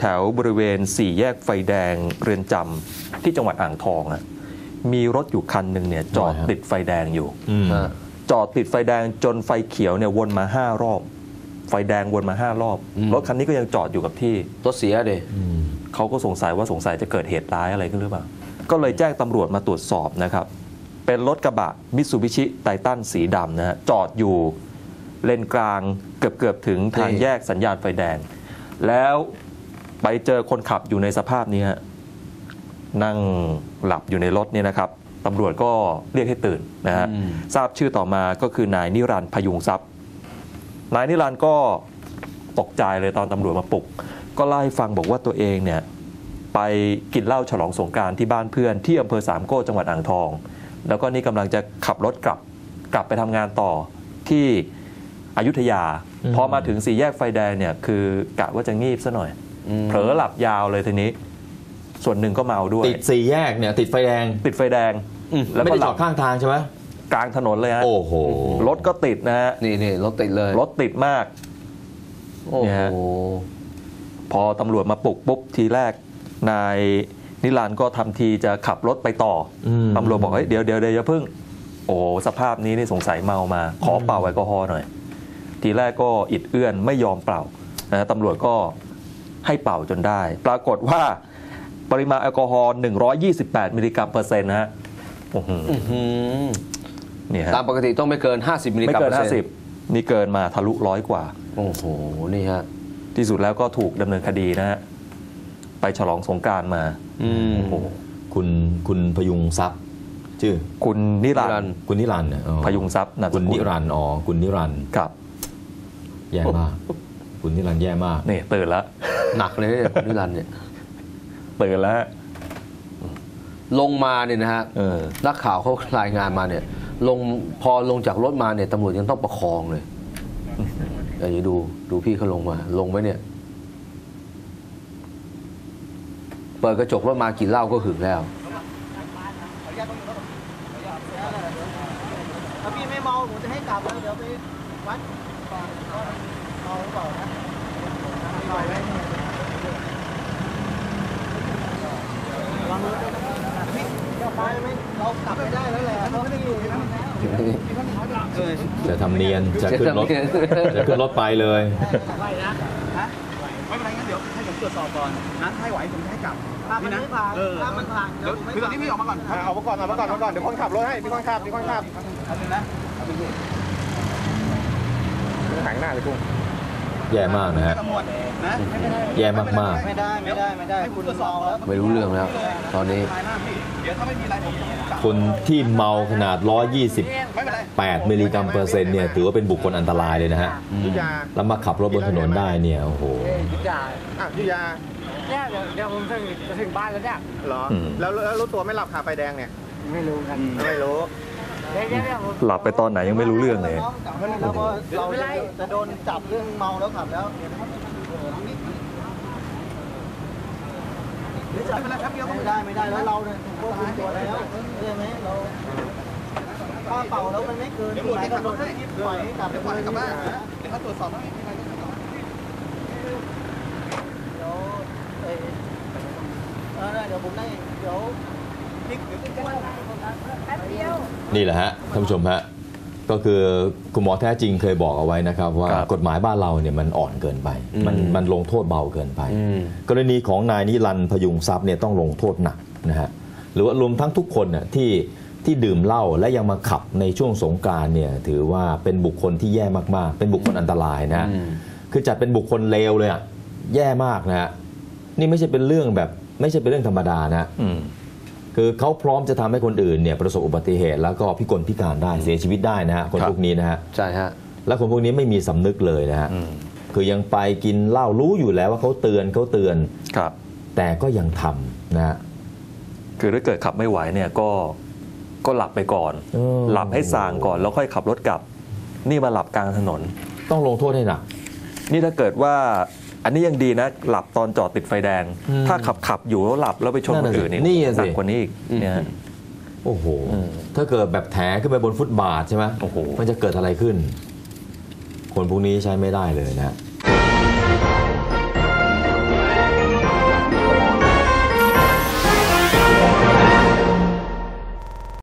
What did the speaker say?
แถวบริเวณสี่แยกไฟแดงเรือนจำที่จังหวัดอ่างทองอะมีรถอยู่คันหนึ่งเนี่ยจอดทำไมฮะติดไฟแดงอยู่อืมฮะจอดติดไฟแดงจนไฟเขียวเนี่ยวนมาห้ารอบ ไฟแดงวนมาห้ารอบอืมรถคันนี้ก็ยังจอดอยู่กับที่รถเสียเดยอืมเขาก็สงสัยว่าสงสัยจะเกิดเหตุร้ายอะไรขึ้นหรือเปล่า ก็เลยแจ้งตำรวจมาตรวจสอบนะครับ เป็นรถกระบะมิตซูบิชิไททันสีดำนะฮะจอดอยู่เลนกลางเกือบเกือบๆถึงทางแยกสัญญาณไฟแดง แล้ว ไปเจอคนขับอยู่ในสภาพนี้ฮะนั่งหลับอยู่ในรถเนี่ยนะครับตำรวจก็เรียกให้ตื่นนะฮะอืมทราบชื่อต่อมาก็คือนายนิรันดร์พยุงทรัพย์ นายนิรันดร์ก็ตกใจเลยตอนตำรวจมาปลุก ก็เล่าให้ฟังบอกว่าตัวเองเนี่ยไปกินเหล้าฉลองสงกรารที่บ้านเพื่อนที่อำเภอสามโก้จังหวัดอ่างทอง แล้วก็นี่กำลังจะขับรถกลับกลับไปทำงานต่อที่อยุธยาอืมพอมาถึงสี่แยกไฟแดงเนี่ยคือกะว่าจะงีบซะหน่อยม เผลอหลับยาวเลยทีนี้ ส่วนหนึ่งก็เมาด้วย ติดสี่แยกเนี่ย ติดไฟแดง ติดไฟแดงอืมแล้วไม่ก็ได้หจลัอบดข้างทางใช่ไหมกลางถนนเลยฮะโอ้โหรถก็ติดนะฮะนี่นี่รถติดเลยรถติดมาก โอ้เนี่ยฮะโหพอตำรวจมาปลุกปุ๊บทีแรกนายนิรันดร์ก็ทำทีจะขับรถไปต่ออมตำรวจบอกเฮ้ยเดี๋ยวเดี๋ยวเดี๋ยวอย่าเพิ่ง โอ้โหสภาพนี้นี่สงสัยเมามา ขอเป่าแอลกอฮอล์หน่อย ทีแรกก็อิดเอื้อนไม่ยอมเป่านะตำรวจก็ ให้เป่าจนได้ ปรากฏว่าปริมาณแอลกอฮอล์128 มิลลิกรัมเปอร์เซ็นต์นะฮะโอ้โหอื้อหือเนี่ยฮะตามปกติต้องไม่เกิน 50 มิลลิกไม่รัมเกินเปอร์เซ็นต์50 นี่เกินมาทะลุร้อยกว่า โอ้โห นี่ฮะ ที่สุดแล้วก็ถูกดำเนินคดีนะฮะ ไปฉลองสงกรารมาอืมโอ้โหคุณคุณพยุงทรัพย์ชื่อ คุณนิรันนิรัดนดร์ร์คุณนิรันดร์เนี่ยอ๋อพยุงทรัพย์นามสคุณกุนิลรันดร์อ๋อ คุณนิรันดร์ครับแย่มาก คุณนิรันดร์แย่มาก นี่ตื่นแล้วหนักเลยเนี่ยนิรันดร์เนี่ยตื่นแล้ว ลงมาเนี่ยนะฮะเออ นักข่าวเขารายงานมาเนี่ย ลงพอลงจากรถมาเนี่ยตำรวจยังต้องประคองเลยอันนี้ดูดูพี่เขาลงมา ลงไว้เนี่ย เปิดกระจกรถมากินเหล้าก็หึงแล้ว ถ้าพี่ไม่เมาผมจะให้กลับแล้วเดี๋ยวไปวัดก่อน ว่าเมาหรือเปล่านะไม่เมาไหมลองดูนะพี่เดี๋ยวไปไหมเรากลับไม่ได้แล้วแหละเพราะพี่อยู่ที่นั่นเออจะทำเนียน จะขึ้นรถ จะทำเนียนจะขึ้นรถไปเลยไหวนะฮะไม่เป็นไรงั้นเดี๋ยวให้ผมตรวจสอบก่อนนะถ้าให้ไหวผมจะให้กลับถ้ามันไม่ผ่านถ้ามันผ่านเดี๋ยวคือตอนนี้พี่ออกมาก่อนเอามาก่อนเอามาก่อนเอามาก่อนเดี๋ยวคนขับรถให้พี่คนขับพี่คนขับเอาเลยนะเอาไปเลยหางหน้าเลยกุ้ง แย่มากนะฮะตำรวจนะไม่เป็นไรแย่มากไม่ได้ไม่ได้ไม่ได้คุณเมาแล้วไม่รู้เรื่องแล้ว ตอนนี้เดี๋ยวถ้าไม่มีอะไรผมจับคนที่เมาขนาดไม่เป็นไร128 มิลลิกรัมเปอร์เซ็นต์เนี่ยถือว่าเป็นบุคคลอันตรายเลยนะฮะยุยาแล้วมาขับรถบนถนนได้เนี่ยโอ้โหอะยุยาเนี่ยเดี๋ยวเดี๋ยวผมถึงจะถึงบ้านแล้วเนี่ยเหรออืมแล้วแล้วรู้ตัวไม่หลับคาไฟแดงเนี่ยไม่รู้กันไม่รู้ หลับไปตอนไหนยังไม่รู้เรื่องเลยแล้วก็เราจะโดนจับเรื่องเมาแล้วขับแล้วไม่เป็นไรครับเดียวไม่ได้ไม่ได้แล้วเราเนี่ยถูกควบคุมตัวแล้วใช่ไหมเราถ้าเป่าแล้วมันไม่เกินที่ไหนก็โดนปล่อยให้กลับไปกลับบ้านเดี๋ยวเขาตรวจสอบแล้วไม่มีอะไรเดี๋ยวเอ่อเออเดี๋ยวผมได้เดี๋ยว นก็ได้นี่แหละฮะท่านผู้ชมฮะก็คือคุณหมอแท้จริงเคยบอกเอาไว้นะครับว่าครับกฎหมายบ้านเราเนี่ยมันอ่อนเกินไป มันอืมมันลงโทษเบาเกินไป อืม กรณีของนายนิรันดร์พยุงทรัพย์เนี่ยต้องลงโทษหนักนะฮะหรือว่ารวมทั้งทุกคนน่ะที่ที่ดื่มเหล้าและยังมาขับในช่วงสงกรารเนี่ยถือว่าเป็นบุคคลที่แย่มากๆ เป็นบุคคลอันตรายนะฮะอืมคือจัดเป็นบุคคลเลวเลยอะแย่มากนะฮะนี่ไม่ใช่เป็นเรื่องแบบ ไม่ใช่เป็นเรื่องธรรมดานะ อืม คือเขาพร้อมจะทำให้คนอื่นเนี่ยประสบอุบัติเหตุ แล้วก็พิกลพิการได้เสียชีวิตได้นะฮะคนครับพวกนี้นะฮะใช่ฮะแล้วคนพวกนี้ไม่มีสำนึกเลยนะฮะอืมคือยังไปกินเหล้ารู้อยู่แล้วว่าเขาเตือนเขาเตือน ครับ แต่ก็ยังทำนะฮะ คือถ้าเกิดขับไม่ไหวเนี่ยก็ก็หลับไปก่อน เออ หลับให้ส่างก่อนแล้วค่อยขับรถกลับ นี่มาหลับกลางถนน ต้องลงโทษให้หนัก นี่ถ้าเกิดว่า อันนี้ยังดีนะ หลับตอนจอดติดไฟแดงอืมถ้าขับขับอยู่แล้วหลับแล้วไปชนนั่คนนน่ะสิอื่นนี่นี่อะหสินักกว่านี้อีกเนี่ยฮะโอ้โหอืมถ้าเกิดแบบแถขึ้นไปบนฟุตบาทใช่ไหมโอ้โหมันจะเกิดอะไรขึ้น คนพวกนี้ใช้ไม่ได้เลยนะฮะ